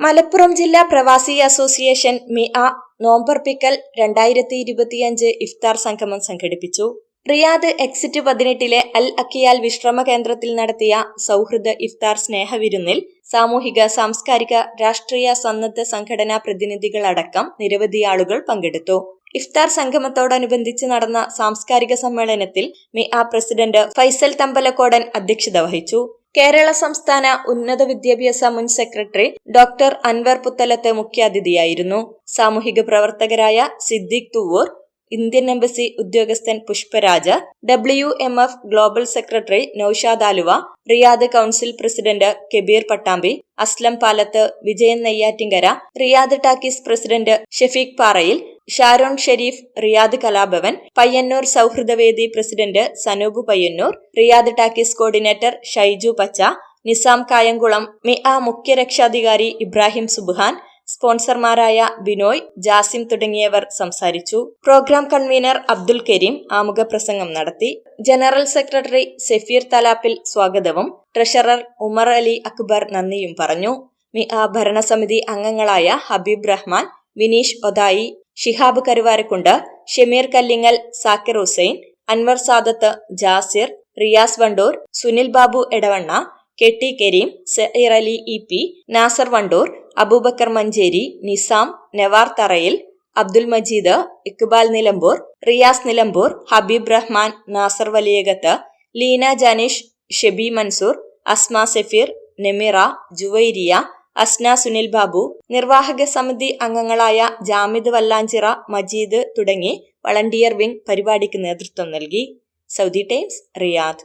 മലപ്പുറം ജില്ലാ പ്രവാസി അസോസിയേഷൻ മിഅ നോമ്പർപ്പിക്കൽ രണ്ടായിരത്തി ഇരുപത്തിയഞ്ച് ഇഫ്താർ സംഗമം സംഘടിപ്പിച്ചു. റിയാദ് എക്സിറ്റ് പതിനെട്ടിലെ അൽ അക്കിയാൽ വിശ്രമ കേന്ദ്രത്തിൽ നടത്തിയ സൗഹൃദ ഇഫ്താർ സ്നേഹവിരുന്നിൽ സാമൂഹിക സാംസ്കാരിക രാഷ്ട്രീയ സന്നദ്ധ സംഘടനാ പ്രതിനിധികളടക്കം നിരവധി ആളുകൾ പങ്കെടുത്തു. ഇഫ്താർ സംഗമത്തോടനുബന്ധിച്ച് നടന്ന സാംസ്കാരിക സമ്മേളനത്തിൽ മിആ പ്രസിഡന്റ് ഫൈസൽ തമ്പലക്കോടൻ അധ്യക്ഷത വഹിച്ചു. കേരള സംസ്ഥാന ഉന്നത വിദ്യാഭ്യാസ മുൻ സെക്രട്ടറി ഡോക്ടർ അൻവർ പുത്തലത്ത് മുഖ്യാതിഥിയായിരുന്നു. സാമൂഹിക പ്രവർത്തകരായ സിദ്ദിഖ് തുവൂർ ഇന്ത്യൻ എംബസി ഉദ്യോഗസ്ഥൻ Pushparaja W M F global secretary Noushad Aluva Riyadh council president Kabeer Pattambi Aslam Palath Vijayan Neyyattinkara Riyadh talkies president Shafeeq Parayil Sharon Shareef Riyadh Kalabhavan Payyanur സൗഹൃദവേദി president Sanoob Payyanur Riyadh talkies coordinator Shaiju പച്ച നിസാം കായംകുളം മുഖ്യ രക്ഷാധികാരി ഇബ്രാഹിം സുബ്ഹാൻ സ്പോൺസർമാരായ ബിനോയ് ജാസിം തുടങ്ങിയവർ സംസാരിച്ചു. Programme convener Abdul Kareem ആമുഖ പ്രസംഗം നടത്തി. General secretary Safeer Thalappil സ്വാഗതവും treasurer Umar Ali Akbar നന്ദിയും പറഞ്ഞു. മിഅ ഭരണസമിതി അംഗങ്ങളായ Habeeb Rahman Vineesh Othayi Shihab Karuvarakundu Shameer Kallingal Zakir Hussain Anwar Sadath Jasir Riyas Wandoor Sunil Babu Edavanna K T Kareem Saheer Ali E P Nasar Wandoor Abubakar Manjeri Nizam Newar Tharayil Abdul Majeed Iqbal Nilambur Riyas Nilambur Habib Rahman Nasar Valiyakath Leena Janish Shebi Mansoor Asma Safeer നെമിറ Juwairiya Asna Sunil Babu നിർവാഹക സമിതി അംഗങ്ങളായ ജാമിദ് വല്ലാഞ്ചിറ മജീദ് തുടങ്ങി volunteer wing പരിപാടിക്ക് നേതൃത്വം നൽകി. Saudi Times Riyadh.